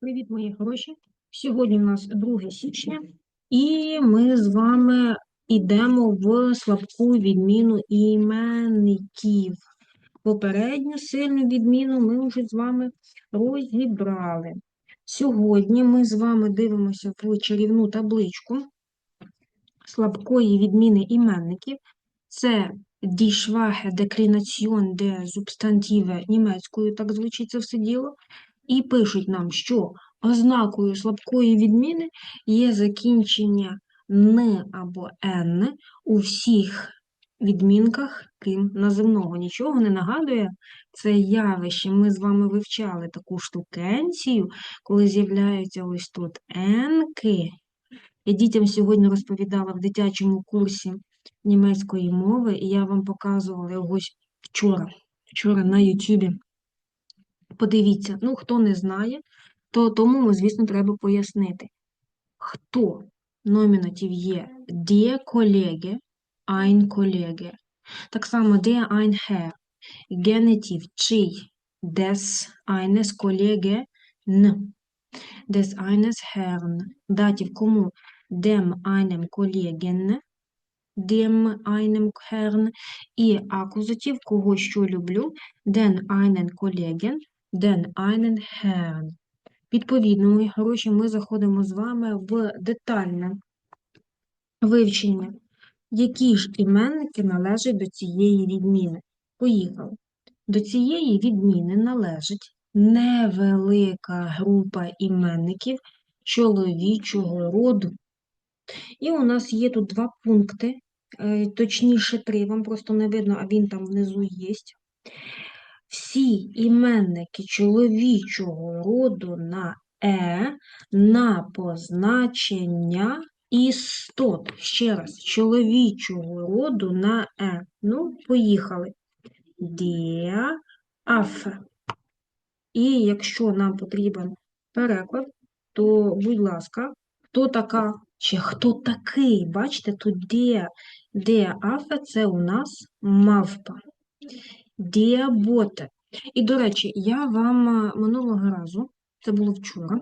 Привіт, мої хороші! Сьогодні у нас 2 січня, і ми з вами йдемо в слабку відміну іменників. Попередню сильну відміну ми вже з вами розібрали. Сьогодні ми з вами дивимося в чарівну табличку слабкої відміни іменників. Це die schwache Deklination der Substantive німецькою, так звучить це все діло. І пишуть нам, що ознакою слабкої відміни є закінчення «н» або «н» у всіх відмінках, крім наземного. Нічого не нагадує це явище. Ми з вами вивчали таку штукенцію, коли з'являються ось тут «енки». Я дітям сьогодні розповідала в дитячому курсі німецької мови, і я вам показувала його вчора, вчора на Ютубі. Подивіться, ну, хто не знає, то тому, звісно, треба пояснити. Хто номінатив є die Kollege, ein Kollege. Так само der ein Herr. Генетив чий des eines Kollegen, des eines Herrn. Датів кому dem einem Kollegen, dem einem Herrn. І акузатив кого що люблю, den einen Kollegen, den einen Herrn. Відповідно, мої хороші, ми заходимо з вами в детальне вивчення, які ж іменники належать до цієї відміни. Поїхали. До цієї відміни належить невелика група іменників чоловічого роду. І у нас є тут два пункти, е, точніше три, вам просто не видно, а він там внизу є. Всі іменники чоловічого роду на е на позначення істот. Ще раз, чоловічого роду на е. Ну, поїхали. Der Affe. І якщо нам потрібен переклад, то, будь ласка, хто така чи хто такий? Бачите, тут der Affe – це у нас мавпа. Діаботе. І, до речі, я вам минулого разу, це було вчора,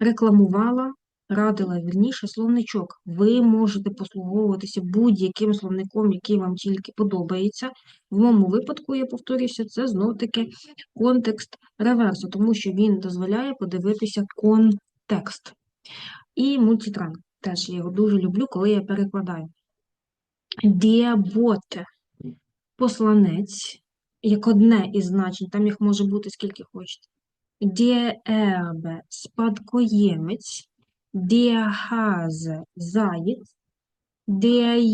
рекламувала, радила вірніше словничок. Ви можете послуговуватися будь-яким словником, який вам тільки подобається. В моєму випадку, я повторюся, це знов-таки контекст реверсу, тому що він дозволяє подивитися контекст. І мультитран. Теж я його дуже люблю, коли я перекладаю. Діаботе. Посланець як одне із значень, там їх може бути скільки хочете. Der – спадкоємець, der – заєць,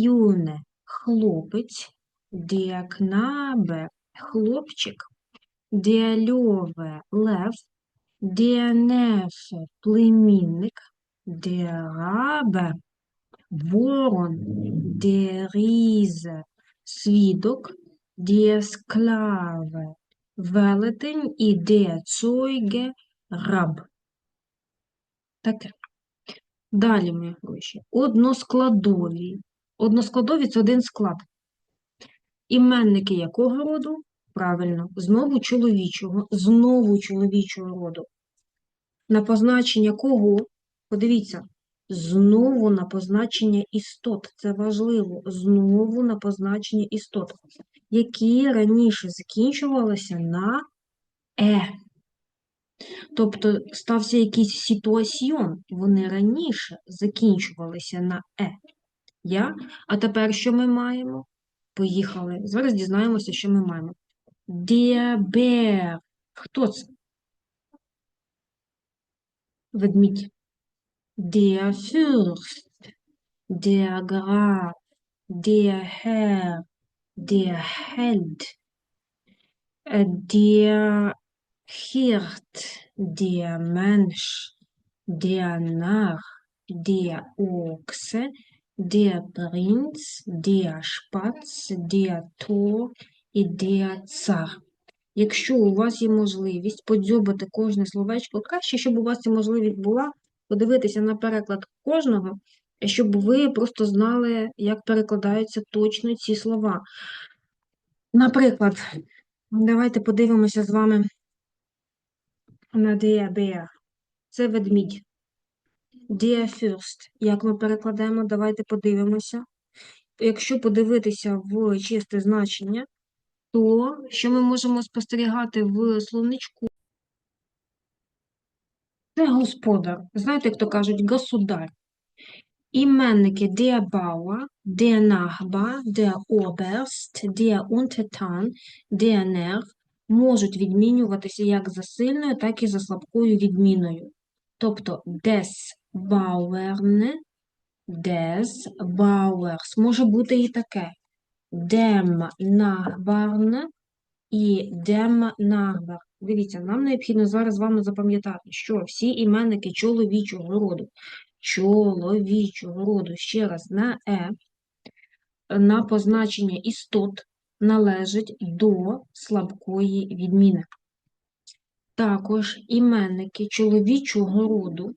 Junge – хлопець, der – хлопчик, der – лев, der – племінник, der – ворон, Riese – свідок, der Sklave – велетень і der раб. Таке. Далі, мої гроші. Односкладові. Односкладові – це один склад. Іменники якого роду? Правильно, знову чоловічого, знову чоловічого роду. На позначення кого? Подивіться, Знову на позначення істот. Це важливо. Знову на позначення істот, які раніше закінчувалися на е. Тобто стався якийсь ситуаціон, вони раніше закінчувалися на е. Я? А тепер що ми маємо? Поїхали. Зараз дізнаємося, що ми маємо. Діабер. Хто це? Ведмідь der Fürst, der Graf, der Herr, der Held, der Hirt, der Mensch, der Narr, der Ochse, der Prinz, der Spatz, der Tor і der Цар. Якщо у вас є можливість подзьобати кожне словечко, краще, щоб у вас ця можливість була, подивитися на переклад кожного, щоб ви просто знали, як перекладаються точно ці слова. Наприклад, давайте подивимося з вами на діабеа. Це ведмідь. Fürst. Як ми перекладаємо? Давайте подивимося. Якщо подивитися в чисте значення, то що ми можемо спостерігати в словничку? Це господар. Знаєте, як то кажуть, государ. Іменники der Bauer, der Nachbar, der Oberst, der Untertan, der Nerv можуть відмінюватися як за сильною, так і за слабкою відміною. Тобто des Bauern, des Bauers може бути і таке. Dem Nachbarn і dem Дивіться, нам необхідно зараз з вами запам'ятати, що всі іменники чоловічого роду, чоловічого роду, ще раз, на е, на позначення істот належать до слабкої відміни. Також іменники чоловічого роду,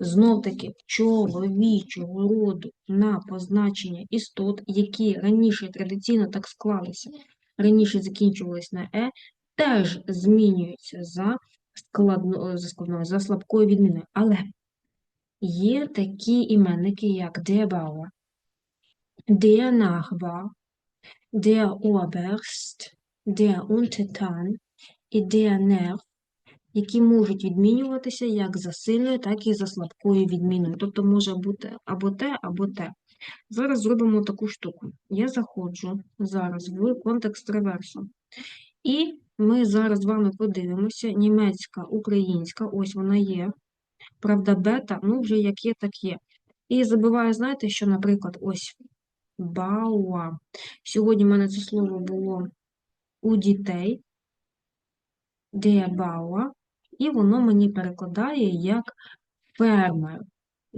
знов-таки чоловічого роду на позначення істот, які раніше традиційно так склалися, раніше закінчувались на е, теж змінюються за складно, за, складною, за слабкою відміною. Але є такі іменники, як Bauer, der Nachbar, der Oberst, і der які можуть відмінюватися як за сильною, так і за слабкою відміною. Тобто може бути або те, або те. Зараз зробимо таку штуку. Я заходжу зараз в контекст реверсу. І ми зараз з вами подивимося: німецька, українська, ось вона є. Правда, бета, ну вже як є, так є. І забуваю, знаєте, що, наприклад, ось бауа. Сьогодні в мене це слово було у дітей, де бауа, і воно мені перекладає як фермер.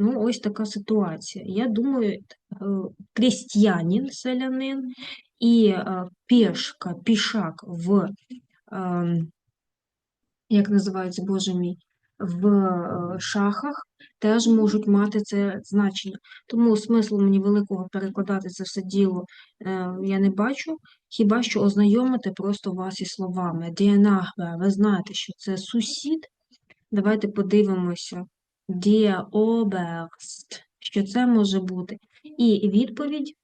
Ну, ось така ситуація. Я думаю, е, крістянин, селянин, і е, пішка, пішак в, ем, як називається, боже мій, в е, шахах теж можуть мати це значення. Тому смислу мені великого перекладати це все діло е, я не бачу, хіба що ознайомити просто вас із словами. Діанагва, ви знаєте, що це сусід. Давайте подивимося. Der Oberst, що це може бути. І відповідь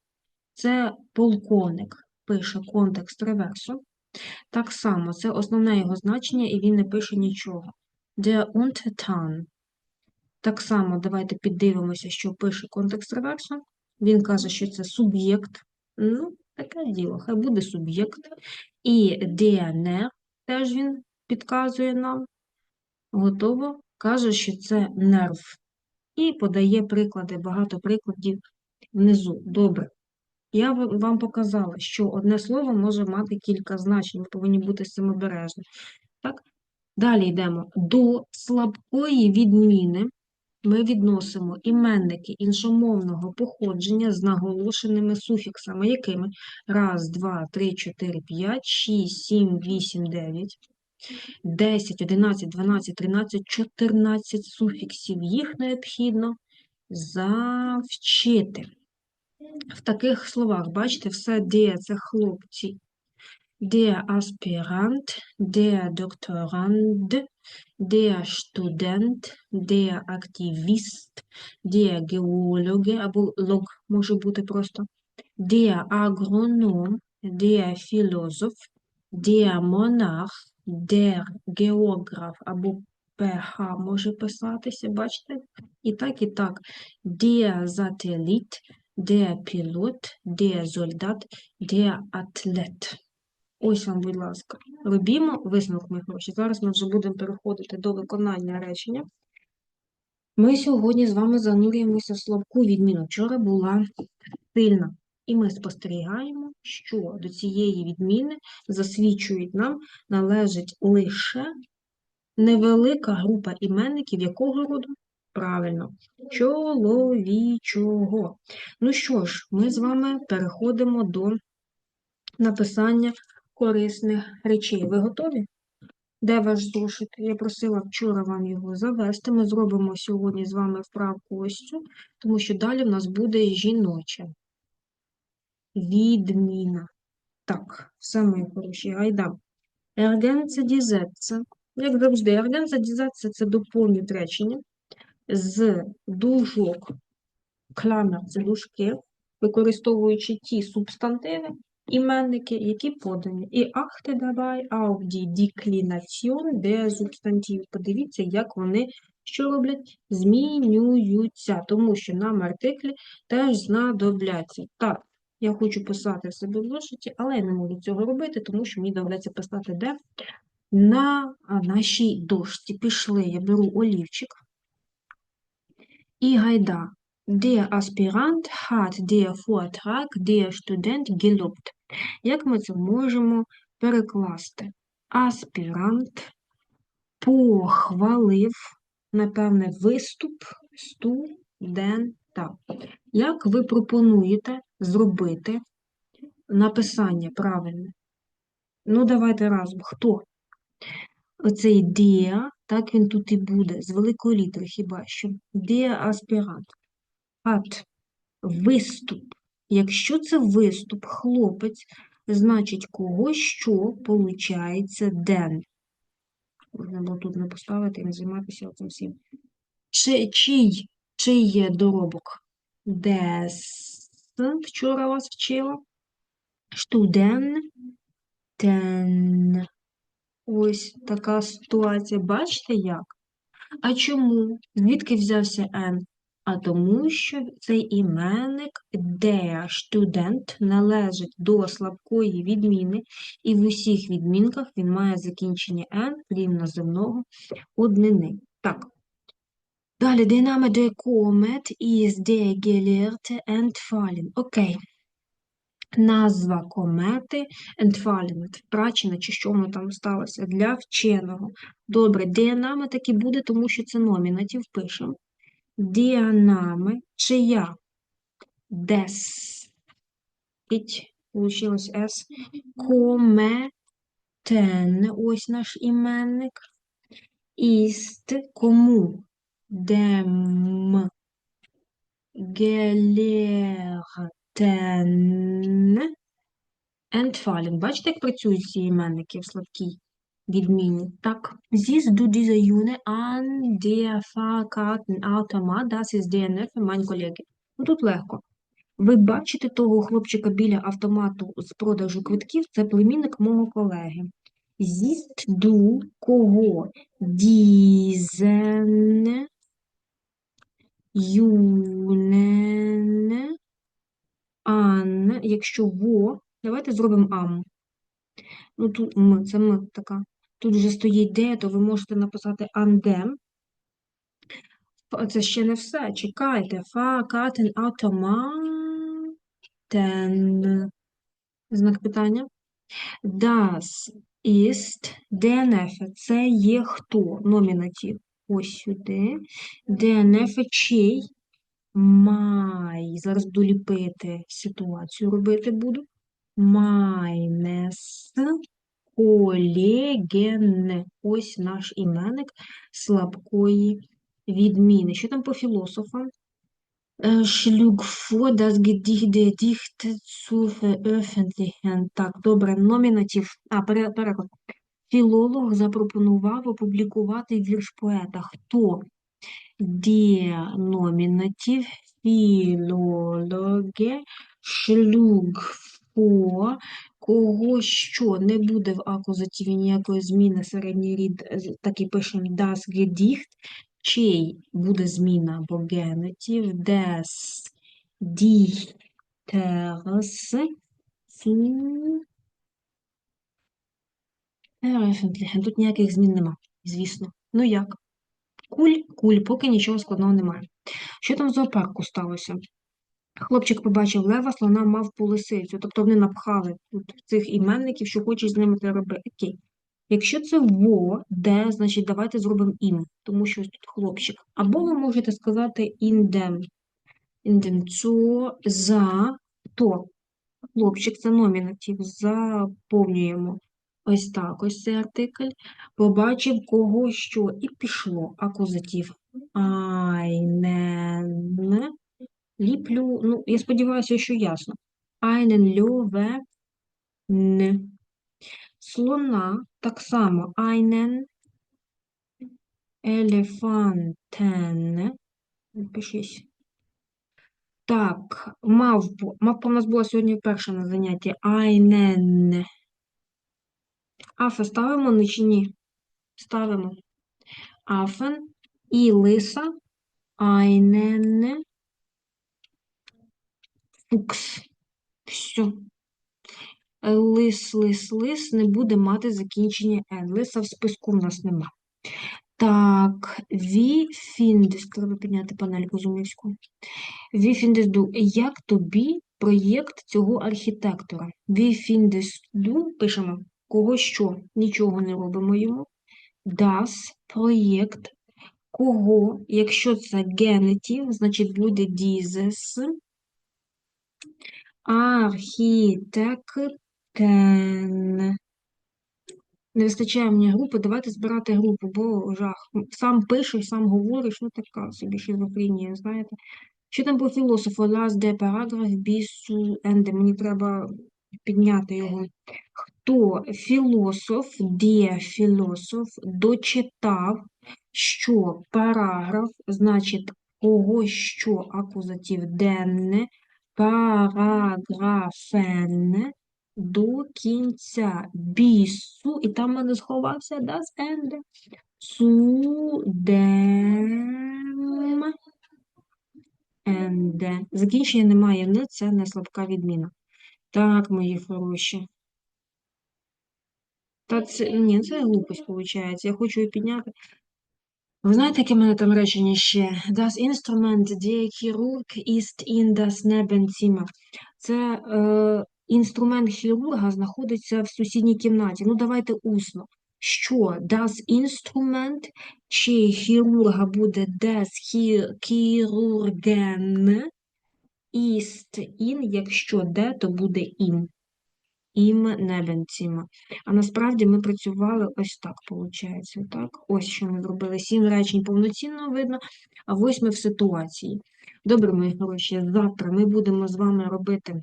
це полковник. Пише контекст реверсу. Так само, це основне його значення, і він не пише нічого. Der Untertan. Так само, давайте піддивимося, що пише контекст реверсу. Він каже, що це суб'єкт. Ну, таке діло, хай буде суб'єкт. І der теж він підказує нам. Готово. Каже, що це нерв. І подає приклади, багато прикладів внизу. Добре. Я вам показала, що одне слово може мати кілька значень, ви повинні бути з цим обережні. Так? Далі йдемо. До слабкої відміни ми відносимо іменники іншомовного походження з наголошеними суфіксами, якими раз, два, три, чотири, п'ять, шість, сім, вісім, дев'ять. 10, 11, 12, 13, 14 суфіксів. Їх необхідно завчити. В таких словах, бачите, все де це хлопці. Der Aspirant, der Doktorand, der Student, der Aktivist, der Geologe, або лог може бути просто, der Agronom, der Philosoph, der Monarch, der Geograf або ПХ може писатися, бачите? І так, і так. Der Satellit, der Pilot, der Soldat, der Athlet. Ось вам, будь ласка, робімо висновок, мої хороші. Зараз ми вже будемо переходити до виконання речення. Ми сьогодні з вами занурюємося в слабку відміну. Вчора була сильна. І ми спостерігаємо, що до цієї відміни засвідчують нам належить лише невелика група іменників якого роду? Правильно, чоловічого. Ну що ж, ми з вами переходимо до написання корисних речей. Ви готові? Де ваш зошит? Я просила вчора вам його завести. Ми зробимо сьогодні з вами вправку ось цю, тому що далі в нас буде жіноче. Відміна. Так, все мої хороші, гайда. Ergänze die Sätze Як завжди, організація це доповнюють речення з дужок, кламер це дужки, використовуючи ті субстантиви, іменники, які подані. І dabei auf die Deklination der Substantiv. Подивіться, як вони що роблять? Змінюються, тому що нам артиклі теж знадобляться. Так, я хочу писати в себе в зошиті, але я не можу цього робити, тому що мені доведеться писати де на нашій дошці. Пішли, я беру олівчик. І гайда. Der Aspirant hat der Vortrag der Student gelobt. Як ми це можемо перекласти? Аспірант похвалив, напевне, виступ студента. Як ви пропонуєте зробити написання правильне? Ну, давайте разом. Хто? Оцей der, так він тут і буде, з великої літери хіба що. Der аспірант. Hat виступ. Якщо це виступ, хлопець, значить кого що получається ден. Можна було тут не поставити і не займатися цим всім. Чи, чий, чий є доробок? Des. Вчора вас вчила. Студентен. Ось така ситуація. Бачите як? А чому? Звідки взявся N? А тому, що цей іменник der студент належить до слабкої відміни, і в усіх відмінках він має закінчення N, крім наземного однини. Так. Далі, der Name der Comet ist der Gelehrte. Окей. Назва комети entfallen, втрачена, чи що воно там сталося, для вченого. Добре, der Name так і буде, тому що це номінатив, пишемо. Діанами, чия? Дес. Іть, получилось С. Кометен, ось наш іменник. Іст, кому? Дем. Гелертен. Entfallen. Бачите, як працюють ці іменники в слабкій відміні? Так. Siehst du diese June an der Fahrkartenautomat? Das ist DNF, mein Kollege. Ну, тут легко. Ви бачите того хлопчика біля автомату з продажу квитків? Це племінник мого колеги. Siehst du кого? Diesen Jungen an. Якщо во, давайте зробимо ам. Ну, тут м, це м така. Тут вже стоїть де, то ви можете написати андем. Це ще не все. Чекайте. Факатен автоматен. Знак питання. Das ist DNF. Це є хто? Номінатив. Ось сюди. DNF чий? Май. Зараз буду ситуацію робити буду. Майнес колеген. Ось наш іменник слабкої відміни. Що там по філософам? Vor, das Gedicht der zu veröffentlichen. Так, добре, номінатив. А, пере- переклад. Філолог запропонував опублікувати вірш поета. Хто? Der номінатив філологе schlug vor, кого що не буде в акузативі ніякої зміни середній рід, е, так і пишемо das Gedicht, чий буде зміна або генетив, des Dichters. Тут ніяких змін нема, звісно. Ну як? Куль, куль, поки нічого складного немає. Що там в зоопарку сталося? Хлопчик побачив лева, слона мав лисицю. Тобто вони напхали тут цих іменників, що хочуть з ними це робити. Окей. Якщо це во, де, значить давайте зробимо ім, тому що ось тут хлопчик. Або ви можете сказати індем. Індем цо за то. Хлопчик це номінатив. Заповнюємо. Ось так, ось цей артикль. Побачив кого що і пішло. Акузатив. Айнен. Ліплю, ну, я сподіваюся, що ясно. Einen Löwen. Слона так само einen Елефантен. Пишись. Так, мавпу. Мавпа у нас була сьогодні перша на занятті. Айнен. Афе ставимо ну чи ні? Ставимо. Афен і лиса. Айнен. Фукс. Все. Лис, лис, лис не буде мати закінчення Н. Лиса в списку в нас нема. Так, findest, треба підняти панельку зумівську. Du, як тобі проєкт цього архітектора? Du, пишемо, кого що, нічого не робимо йому. Das, проєкт, кого, якщо це генетив, значить буде dieses. Архітектен. Не вистачає мені групи, давайте збирати групу, бо жах. Сам пишеш, сам говориш, ну така собі шизофренія, знаєте. Що там по філософу? Last де параграф бісу енде. Мені треба підняти його. Філософ, де філософ дочитав, що параграф, значить, кого що акузатив денне, параграфен до кінця бісу, і там мене сховався das Ende. Dem Ende. Закінчення немає не, це не слабка відміна. Так, мої хороші. Та це, ні, це глупость, виходить. Я хочу її підняти. Ви знаєте, яке в мене там речення ще? Das Instrument der Chirurg ist in das Nebenzimmer. Це е, інструмент хірурга знаходиться в сусідній кімнаті. Ну, давайте усно. Що? Das Instrument чи хірурга буде des Chi- Chirurgen ist in, якщо де, то буде im. Im Nebenzimmer. А насправді ми працювали ось так, виходить. Так? Ось що ми зробили. Сім речень повноцінно видно, а восьме в ситуації. Добре, мої хороші, завтра ми будемо з вами робити.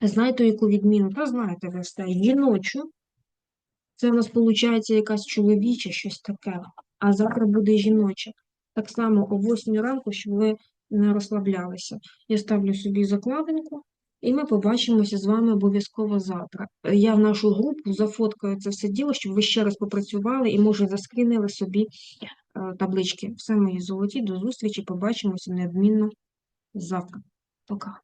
Знаєте, яку відміну? Та знаєте, ви все, жіночу. Це в нас виходить якась чоловіча, щось таке. А завтра буде жіноча. Так само о 8 ранку, щоб ви не розслаблялися. Я ставлю собі закладинку. І ми побачимося з вами обов'язково завтра. Я в нашу групу зафоткаю це все діло, щоб ви ще раз попрацювали і, може, заскрінили собі е, таблички. Все мої золоті, до зустрічі, побачимося неодмінно завтра. Пока.